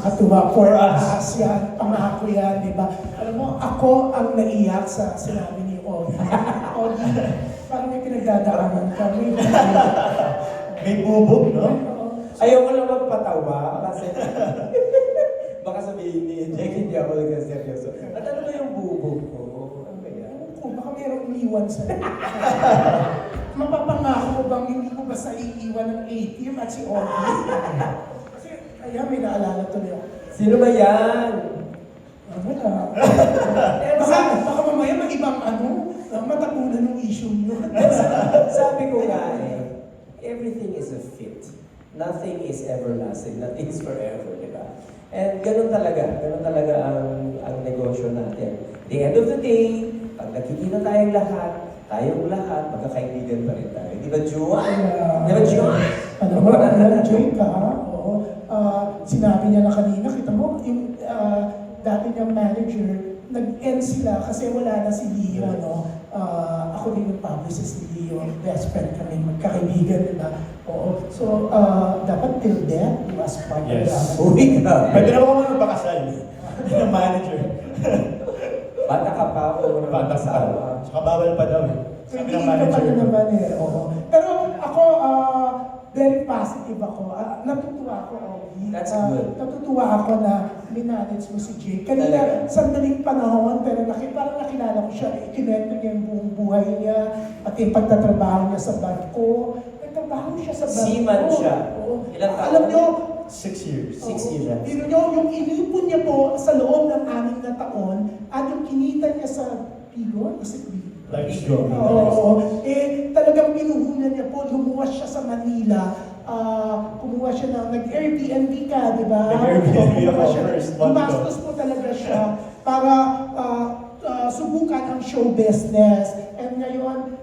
Nakatuwa for us. us yan, pangako yan, di ba? Alam mo, ako ang naiyak sa sinabi ni Ogie. Ogie, parang may pinagdadaanan kami. May bubog, no? Ayoko lang magpatawa kasi baka sabihin ni Jake hindi ako nagsaseryoso. At ano ba yung bubog ko? Ano ba yan? Ewan ko, baka mayroong iniwan sa Mapapangako bang hindi ko basta iiwan ng ATM at si Ogie? Kasi, ayan, may naalala tuloy ako. Sino ba yan? Ah, Wala. Eh, Baka, baka mamaya may ibang ano, matapunan ng issue nyo. sabi ko nga eh, everything is a fit. Nothing is everlasting. Nothing is forever, di ba? And ganun talaga. Ganun talaga ang, ang negosyo natin. The end of the day, pag nakikita tayong lahat, tayong lahat, magkakaibigan pa rin tayo. Di ba, Juan? Di ba, Juan? Alam mo, alam Jake ka, sinabi niya na kanina, kita mo, yung ah, dati niyang manager, nag-end sila kasi wala na si Leo, no? Ah, ako din yung publicist ni Leo, best friend kami, magkakaibigan, di ba? Oo. So, ah, dapat till death, you must part Yes. Uy ka. Pwede na ako magpakasal. Ng manager. Bata ka pa o Bata sa pa. Tsaka bawal pa daw eh. Sabi Hindi ka manager. pala naman eh, oo. Pero ako, ah, very positive ako. Ako, Ogie. That's Ah, good. Natutuwa ako na minanage mo si Jake. Kanina, Talaga? sandaling panahon, pero naki, parang nakilala ko siya. Ikinwento niya yung buong buhay niya, pati yung pagtatrabaho niya sa barko. Nagtrabaho siya sa barko. Seaman siya. Oo. Ilang taon? Alam niyo, Six years. Six Oo. years. Pero nyo, yung inipon niya po sa loob ng anim na taon, at yung kinita niya sa Pigon, is it Pigon? Life strong. Oo. Eh, talagang pinuhunan niya po, lumuwas siya sa Manila. Ah, kumuha siya ng nag-Airbnb ka, di ba? Nag-Airbnb kumuha ako siya. first month. Gumastos po talaga siya para ah, ah, subukan ang show business. And ngayon,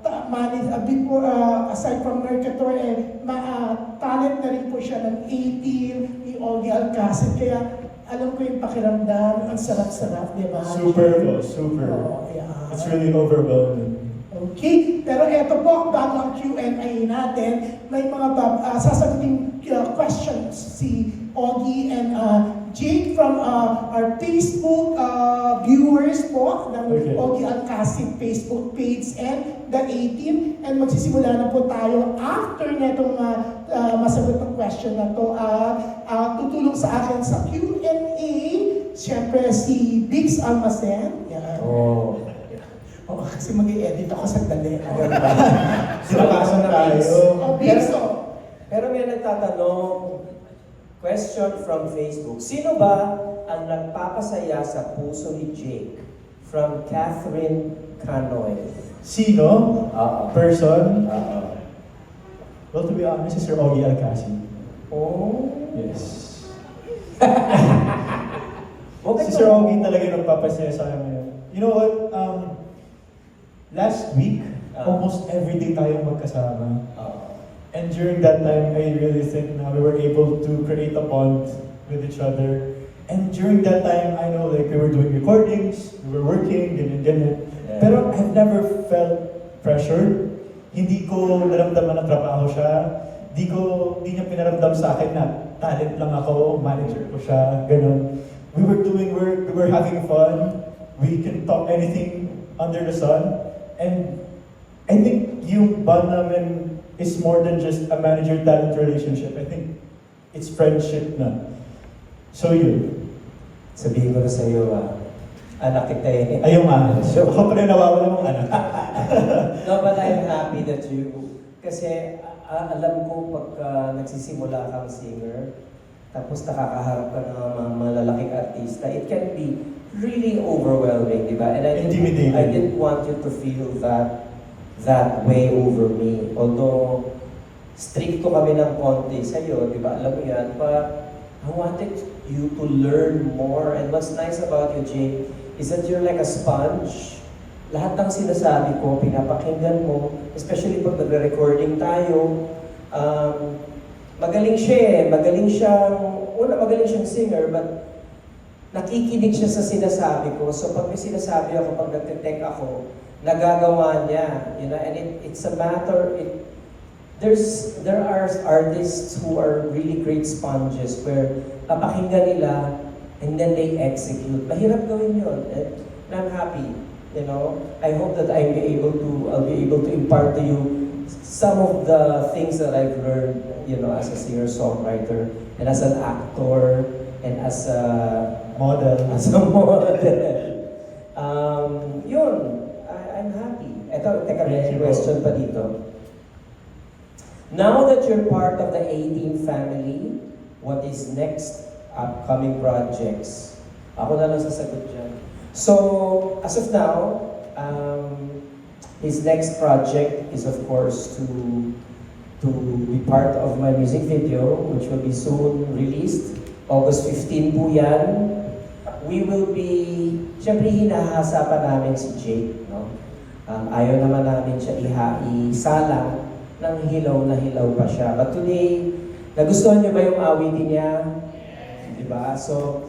ta- manage, a bit more, ah, aside from Mercator, eh, ma, ah, talent na rin po siya ng 18, ni Ogie Alcacid. Kaya alam ko yung pakiramdam, ang sarap-sarap, di ba? Super super. Oo, yeah. It's really overwhelming. Okay, pero eto po, bago ang Q&A natin, may mga bab- ah, sasaguting uh, questions si Ogie and uh, Jake from uh, our Facebook uh, viewers po ng Okay. Ogie Alcacid Facebook page and the 18 and magsisimula na po tayo after netong uh, uh, masagot ng question na to uh, uh, tutulong sa akin sa Q&A Siyempre si Biggs Almacen. Yan. Oh. Oo, kasi mag-i-edit ako sandali. Sinakasan na tayo. Oh, Biggs, oh. Pero may nagtatanong, question from Facebook. Sino ba ang nagpapasaya sa puso ni Jake? From Catherine Canoy. Sino? Oo. Person? Oo. Well, to be honest, si Sir Ogie Alcacid. Oh. Yes. Okay Si Sir Ogie talaga yung nagpapasaya sa akin ngayon. You know what? Last week, Ah. almost every day tayong magkasama. Oo. And during that time, I really think na we were able to create a bond with each other. And during that time, I know like we were doing recordings, we were working, ganyan, ganyan. Yeah. Pero I've never felt pressure. Hindi ko naramdaman na trabaho siya. Hindi ko, hindi niya pinaramdam sa akin na talent lang ako, manager ko siya, ganun. We were doing work, we were having fun. We can talk anything under the sun. And I think yung bond namin is more than just a manager-talent relationship. I think it's friendship na. So yun. Sabihin ko na sa iyo, ah, anak kita eh. Ayaw nga. So, ako pa rin nawawala mong anak. No, but I'm happy that you, kasi ah, alam ko pagka nagsisimula kang singer, tapos nakakaharap ka ng mga malalaking artista, it can be really overwhelming, di ba? And I didn't. I didn't want you to feel that that way over me. Although, stricto kami ng konti sa'yo, di ba? Alam mo yan, but I wanted you to learn more. And what's nice about you, Jake, is that you're like a sponge. Lahat ng sinasabi ko, pinapakinggan mo, especially pag nagre-recording tayo, um, magaling siya eh. Magaling siyang, una magaling siyang singer, but nakikinig siya sa sinasabi ko. So pag may sinasabi ako, pag nagtitek ako, nagagawa niya. You know, and it, it's a matter, it, there's, there are artists who are really great sponges where papakinggan nila, and then they execute. Mahirap gawin yun. And I'm happy. You know, I hope that I'll be able to, I'll be able to impart to you some of the things that I've learned, you know, as a singer-songwriter, and as an actor, and as a Model. as a model. um, yun, I, I'm happy. Ito, teka, may question pa dito. Now that you're part of the 18 family, what is next upcoming projects? Ako na lang sasagot dyan. So, as of now, um, his next project is of course to to be part of my music video, which will be soon released. August 15 po yan. We will be, syempre hinahasa pa namin si Jake, no? Um, ayaw naman namin siya iha, isalang ng hilaw na hilaw pa siya. But today, nagustuhan niyo ba yung awitin niya? Di ba? So,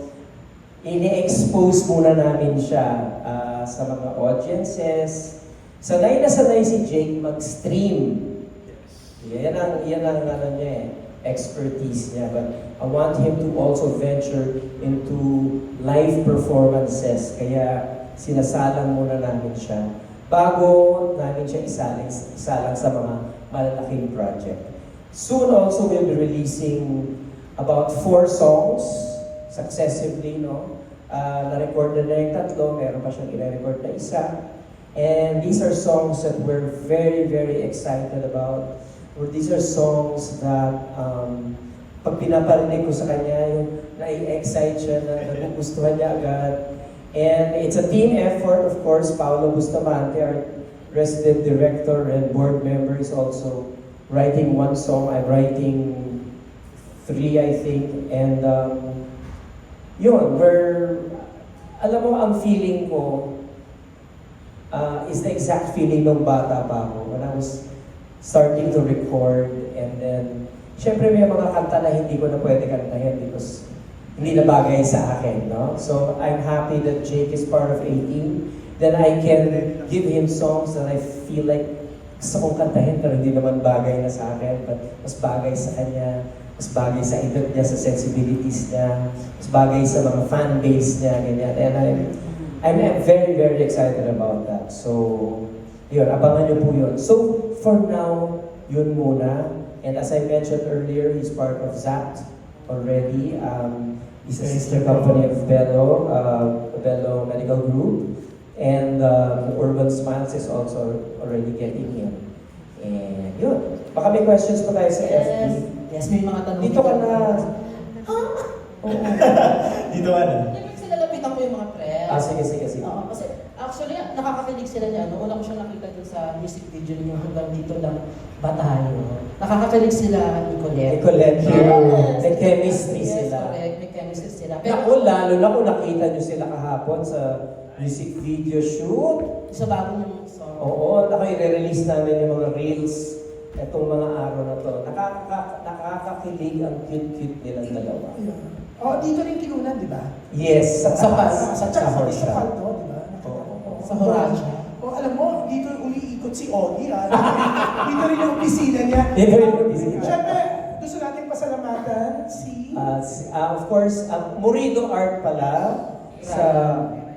ini-expose muna namin siya ah, sa mga audiences. Sanay na sanay si Jake mag-stream. Yan ang, yan ang ano niya eh, expertise niya. But I want him to also venture into live performances. Kaya sinasalang muna namin siya bago namin siya isalang, isalang sa mga malalaking project. Soon also we'll be releasing about four songs successively, no? Uh, na-record na na yung tatlo, meron pa siyang i-record na isa. And these are songs that we're very, very excited about. Or these are songs that um, pag pinaparinig ko sa kanya, yung nai-excite siya, na nagugustuhan niya agad. And it's a team effort, of course. Paolo Bustamante, our resident director and board member, is also writing one song. I'm writing three, I think. And um, yun, we're, alam mo, ang feeling ko uh, is the exact feeling ng bata pa ako. When I was starting to record and then, syempre may mga kanta na hindi ko na pwede kantahin because hindi na bagay sa akin, no? So, I'm happy that Jake is part of 18. Then I can give him songs that I feel like gusto kong kantahin pero hindi naman bagay na sa akin, but mas bagay sa kanya, mas bagay sa edad niya, sa sensibilities niya, mas bagay sa mga fan base niya, ganyan. And I'm, I'm, I'm very, very excited about that. So, yun, abangan niyo po yun. So, for now, yun muna. And as I mentioned earlier, he's part of ZAT already. Um, he's a sister company of Bello, uh, Bello Medical Group. And um, Urban Smiles is also already getting him. And yun. Baka may questions pa tayo sa FB. Yes, yes, may mga tanong. Dito ka na. Oo. Dito ano? Ibig sila lapitan ko yung mga press. Ah, sige, sige, sige. Oo, kasi actually, nakakakilig sila niya. No? Una ko siya nakita dun sa music video niyo hanggang dito lang batayo. Nakakakilig sila ni Colette. Colette. Yes. May chemistry yes, sila. correct. May chemistry sila. Naku, lalo na kung nakita nyo sila kahapon sa music video shoot. sa bagong song. Oo, naka-release namin yung mga reels itong mga araw na to. Nakaka nakakakilig ang cute-cute nilang dalawa. Oh, dito rin kinunan, di ba? Yes, sa Sa taas. Sa Sa horse sa? Oo. Sa Horacio. Oh, alam mo, dito umiikot si Ogie, ha? dito rin yung opisina niya. Dito rin yung opisina. Siyempre, gusto natin pasalamatan si... Ah, si- ah, of course, ang Murido Art pala sa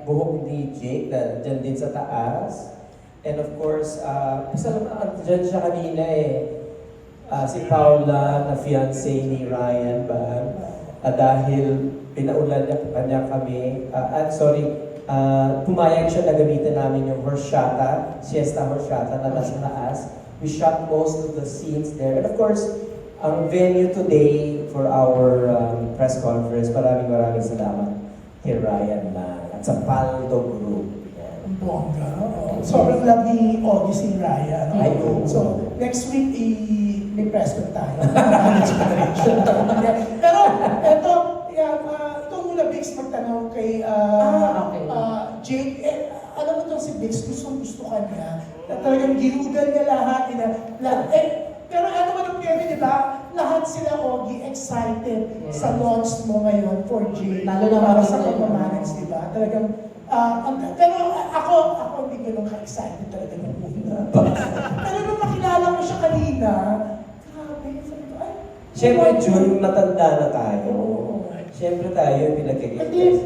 buhok ni Jake, na dyan din sa taas. And of course, uh, pasalamatan dyan siya kanina eh. Ah, si Paula na fiancé ni Ryan ba? Ah, dahil pinaulan niya kanya kami. Ah, at sorry, ah, pumayag siya na gamitin namin yung horchata, siesta horchata na nasa taas. We shot most of the scenes there. And of course, ang venue today for our um, press conference, maraming maraming salamat kay Ryan na at sa Paldo Group. Ang bongga. Sobrang love ni si Ryan. no? Ay, oo. So, next week, i may press con tayo. Pero, eto, yan, uh, itong mula Bix magtanong kay uh, Ah, okay. uh, Jake, eh, Bix, gustong gusto ka niya. Na talagang ginugal niya lahat. Ina, lahat eh, pero ano man ang Kevin, di ba? Lahat sila, Ogie, excited Yes. sa launch mo ngayon for Jake. Lalo na para sa pagmamanage, di ba? Talagang, ah, ang- pero ako, ako hindi ganun ka-excited talaga nung una. pero nung makilala ko siya kanina, grabe, sabi ko, ay, Siyempre. June, matanda na tayo. Oo. Siyempre tayo yung pinagkikita.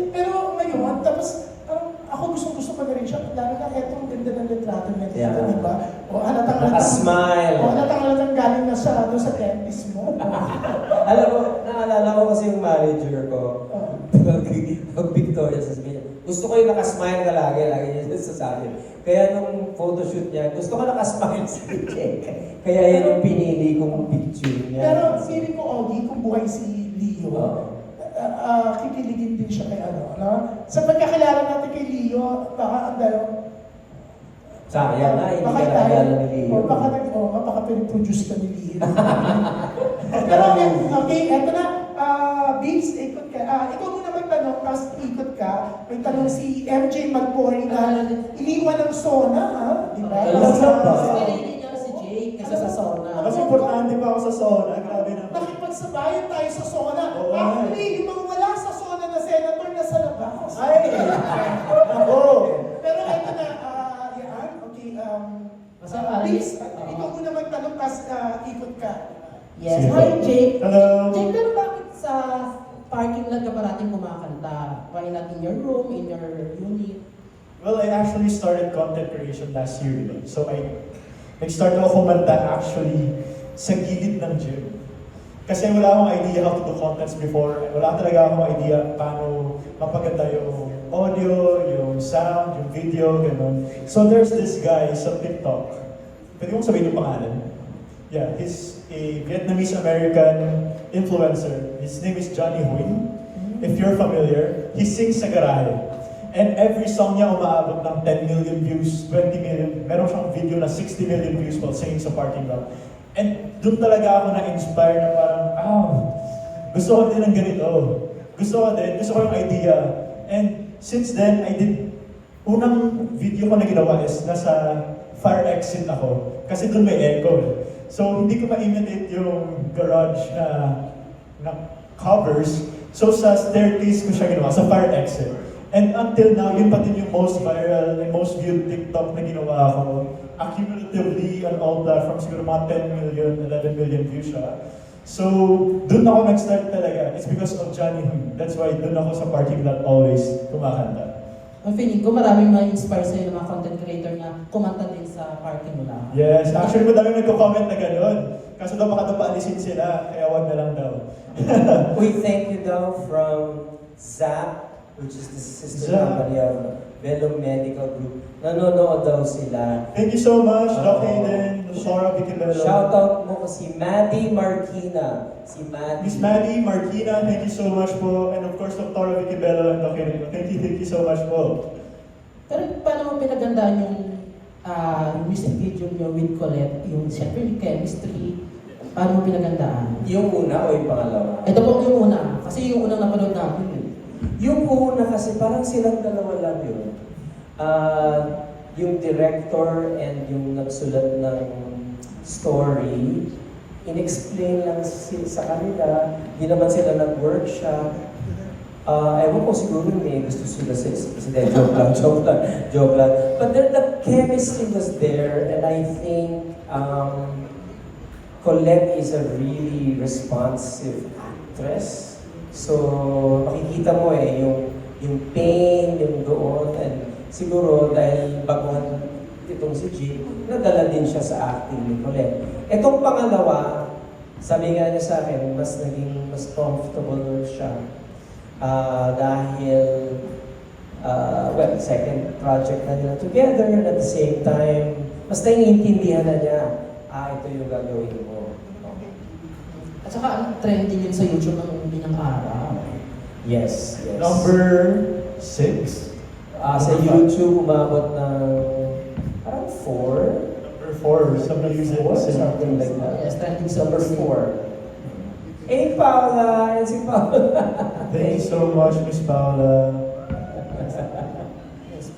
Pero ngayon, tapos parang ako gusto gusto ko na rin siya. Lalo na etong ganda ng litrato niya dito, Yeah. di ba? O halatang halatang. Naka-smile. O halatang halatang galing na siya doon sa dentist mo. Alam mo, naalala ko kasi yung manager ko. Oh. Pag, Victoria sa niya, gusto ko yung nakasmile ka lagi, lagi niya sasabi. Kaya nung photoshoot niya, gusto ko nakasmile si Jack. Kaya yan yung pinili kong picture niya. Pero feeling ko, Ogie, kung buhay si Leo, Oo. Ah, ah, kikiligin din siya kay ano, no? Sa pagkakilala natin kay Leo, baka ang dalaw, Sayang na, hindi baka ka ni Leo. o baka nag, o baka pinag-produce ka ni Leo. Pero okay, okay, eto na, ah, Babes, ikot ka, ah, ikaw muna magtanong, tapos ikot ka, may tanong si MJ Magpori na iniwan ng Sona, ha? Di ba? Alam Sa- na ba? Mas pinili niya si Jake kaysa sa Sona. Mas importante pa ako sa Sona, grabe na. Nakipagsabayan tayo sa Sona. Oo. Actually, yung mga wala sa Sona na senator na sa labas. Ay! Ako! Pero ito na, ah, yan, okay, um, Basta uh, pare- please, Oo. ikaw muna magtanong, tapos ah, ikot ka. Yes. Sige. Hi, Jake. Hello. Jake, pero bakit sa parking lot ka parating kumakanta? Why not in your room, in your unit? Well, I actually started content creation last year. So I nag-start ako kumanta actually sa gilid ng gym. Kasi wala akong idea how to do contents before. Wala talaga akong idea paano mapaganda yung audio, yung sound, yung video, ganun. So there's this guy sa TikTok. Pwede kong sabihin yung pangalan? Yeah, he's a Vietnamese-American influencer. His name is Johnny Huyn. If you're familiar, he sings sa garahe. And every song niya umaabot ng 10 million views, 20 million. Meron siyang video na 60 million views while singing sa parking lot. And doon talaga ako na-inspire na parang, ah, gusto ko din ng ganito. Gusto ko din, gusto ko yung idea. And since then, I did, unang video ko na ginawa is nasa fire exit ako. Kasi doon may echo. So, hindi ko ma-imitate yung garage na, na covers. So, sa staircase ko siya ginawa, sa fire exit. And until now, yun pa din yung most viral and most viewed TikTok na ginawa ko. Accumulatively on all platforms, siguro mga 10 million, 11 million views siya. So, doon ako nag-start talaga. It's because of Johnny Hu. That's why doon ako sa parking lot always kumakanta. Ang feeling ko maraming ma-inspire sa'yo ng mga content creator na kumanta din sa parking mo lang. Yes, actually madami nagko-comment na gano'n. Kaso daw baka daw paalisin sila, kaya wag na lang daw. We thank you daw from ZAP, which is the sister company of Velum Medical Group. Nanonood daw sila. Thank you so much, Doc Oo. Hayden, Laura Bicabello. Shoutout mo ko si Maddie Marquina. Si Maddie. Miss Maddie, Marquina, thank you so much po. And of course, Dr. Bicabello and Doc Hayden. Thank you, thank you so much po. Pero paano mo pinagandaan yung ah, music video niyo with Colette, yung siyempre yung chemistry, paano mo pinagandaan? Yung una o yung pangalawa? Ito po yung una, kasi yung unang napanood namin. Yung una kasi parang silang dalawa lang yun. Ah, yung director and yung nagsulat ng story, in-explain lang sa kanila, di naman sila nag-workshop. Ah, ewan ko siguro may gusto sila sa president. Joke lang, joke lang, joke lang. But the, the chemistry was there and I think um, Colette is a really responsive actress. So, makikita mo eh, yung, yung pain, yung doon, and siguro dahil baguhan itong si G, nadala din siya sa acting ni Colette. Itong pangalawa, sabi nga niya sa akin, mas naging mas comfortable siya. Ah, dahil, ah, well, second project na nila together, at the same time, mas naiintindihan na niya, ah, ito yung gagawin mo. At saka ang trending yun sa YouTube ng binang araw. Yes, yes. Number six. Ah, sa YouTube, umabot ng parang four. Number four, some music. Four, something like that. Yes, trending Number four. Eh, Paula! Yan si Paula. Thank you so much, Miss Paula.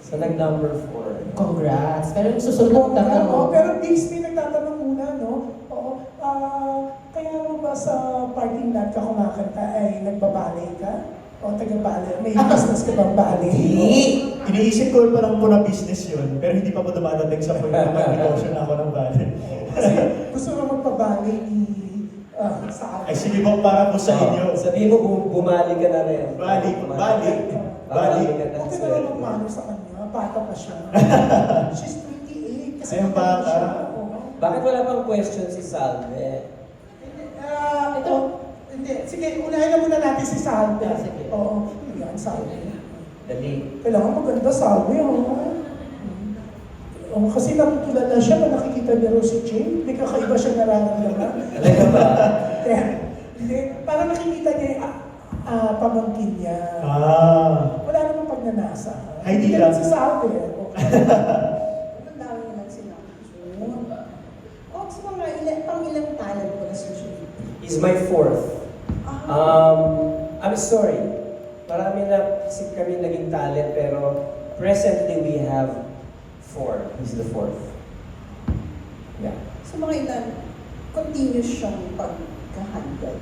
So, nag-number four. Congrats. Pero yung susunod na Oo, tanong, pero Bixby nagtatanong muna, no? Oo, ah, kaya mo ba sa lot ka kumakanta ay nagbabalay ka? O taga-balay? May business ka bang balay? Hindi! Iniisip ko pa lang po na business yun, pero hindi pa po dumadating sa point na mag-negosyo na ako ng bali. Kasi gusto mo magpabalay ni ah, sa Ay, sige po, para po sa inyo. Sabihin mo, bu- bumali ka na rin. Bali, bali, bali. Bali ka na. Naman magmano sa kanya. Bata pa siya. She's 28. Kasi Ay, ang bata. siya. Oo. Bakit wala pang question si Salve? Ah, Ito. Hindi. Sige, unahin na muna natin si Salve. Ah, sige. Oo. Yan, Salve. Dali. Kailangan maganda Salve, oh. Oh, kasi nakikilala siya na nakikita niya raw si Jane. May kakaiba siya nararamdaman. Talaga ba? Kaya, hindi. Parang nakikita niya yung ah, ah, pamangkin niya. Ah. Wala namang pagnanasa. Ay, di ka lang. si Salve. Okay. Ang dami naman sinabi. O, sa mga ilan, pang ilang talent mo na social media? He's my fourth. Um, I'm sorry. Marami na si kami naging talent pero presently we have four. He's the fourth. Yeah. sa mga ilan, continuous siyang pagka-handle.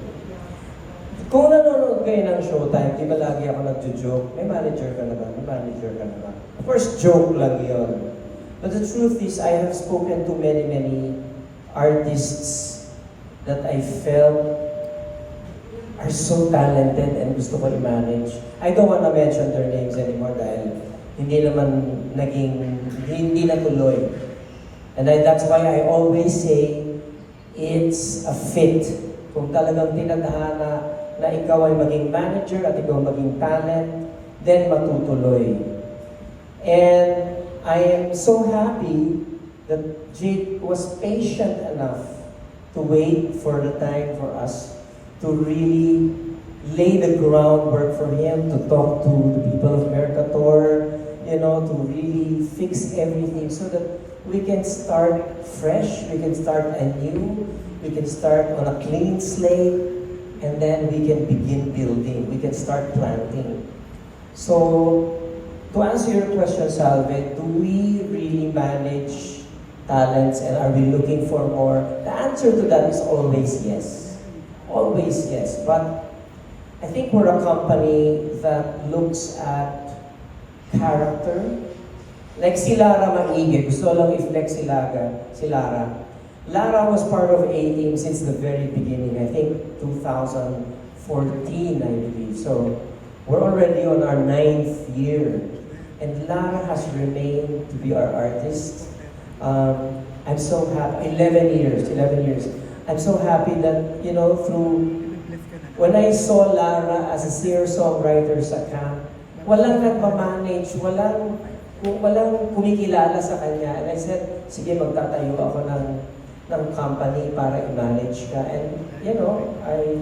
Kung nanonood kayo ng Showtime, di ba lagi ako nagjo-joke? May manager ka na ba? May manager ka na ba? Of course, joke lang yon. But the truth is, I have spoken to many, many artists that I felt are so talented and gusto ko i-manage. I don't want to mention their names anymore dahil hindi naman naging, hindi natuloy. And I, that's why I always say, it's a fit. Kung talagang tinadhana na ikaw ay maging manager at ikaw maging talent, then matutuloy. And I am so happy that Jake was patient enough to wait for the time for us to really lay the groundwork for him to talk to the people of Mercator, you know, to really fix everything so that we can start fresh, we can start anew, we can start on a clean slate, and then we can begin building, we can start planting. So, to answer your question, Salve, do we really manage talents and are we looking for more? The answer to that is always yes. Always yes. But I think we're a company that looks at character. Like si Lara Maigi, gusto lang i-flex si si Lara. Lara was part of A-Team since the very beginning, I think 2014, I believe. So we're already on our ninth year. And Lara has remained to be our artist. Um, I'm so happy, 11 years, 11 years. I'm so happy that, you know, through, when I saw Lara as a singer-songwriter sa camp, walang nagmamanage, walang, walang kumikilala sa kanya. And I said, sige, magtatayo ako ng, ng company para i-manage ka. And, you know, I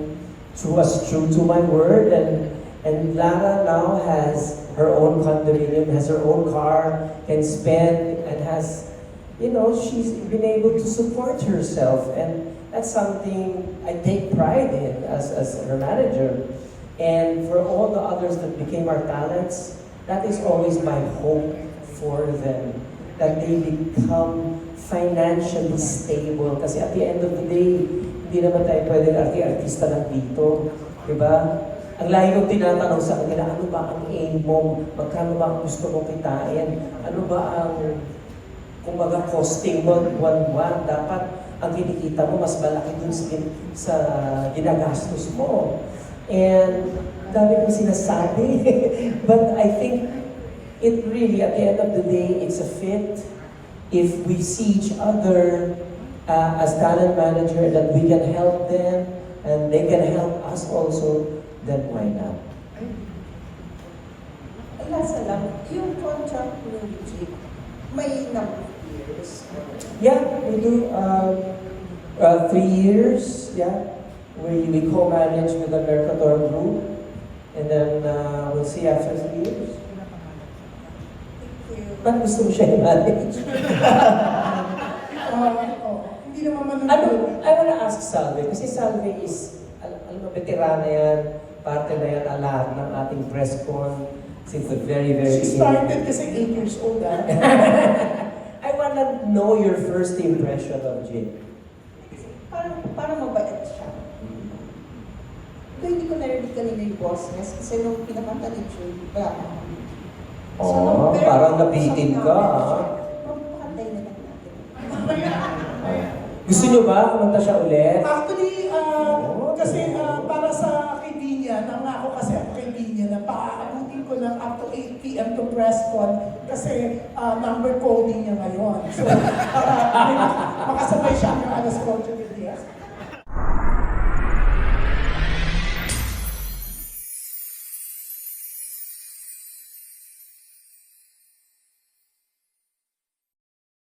was true to my word and and Lara now has her own condominium, has her own car, can spend and has, you know, she's been able to support herself and that's something I take pride in as, as her manager. And for all the others that became our talents, that is always my hope for them. That they become financially stable. Kasi at the end of the day, hindi naman tayo pwedeng arti-artista lang dito. Diba? Ang lagi kong tinatanong sa kanila, ano ba ang aim mo? Magkano ba ang gusto mong kitain? Ano ba ang, kumbaga, costing mo buwan-buwan? Dapat ang kinikita mo mas malaki dun sa, sa ginagastos mo. And dami kong sinasabi. But I think it really, at the end of the day, it's a fit. If we see each other uh, as talent manager, that we can help them and they can help us also, then why not? Last na lang, yung contract ni Jake, may number. Yeah, we do. Um, uh, three years, yeah. We, we co-manage with the Mercator Group. And then uh, we'll see after three years. Thank you. Ba't gusto mo siya i-manage? Hindi naman man Ano, I wanna ask Salve, kasi Salve is, al- alam mo, veterana yan, parte na yan ng ating press con since the very, very She started kasi 8 years old, ah. Wanna know your first impression of Jake. Parang, parang mabait siya. Ito hindi ko narinig kanina yung bosses kasi nung pinakanta ni Jake, wala pa. Oh, nung very parang nabitin ka, ah. Magpakantay na lang natin. Gusto nyo ba kumanta siya ulit? Actually, p.m. to press kasi ah, number coding niya ngayon. So, para makasabay siya ng alas 8 del 10.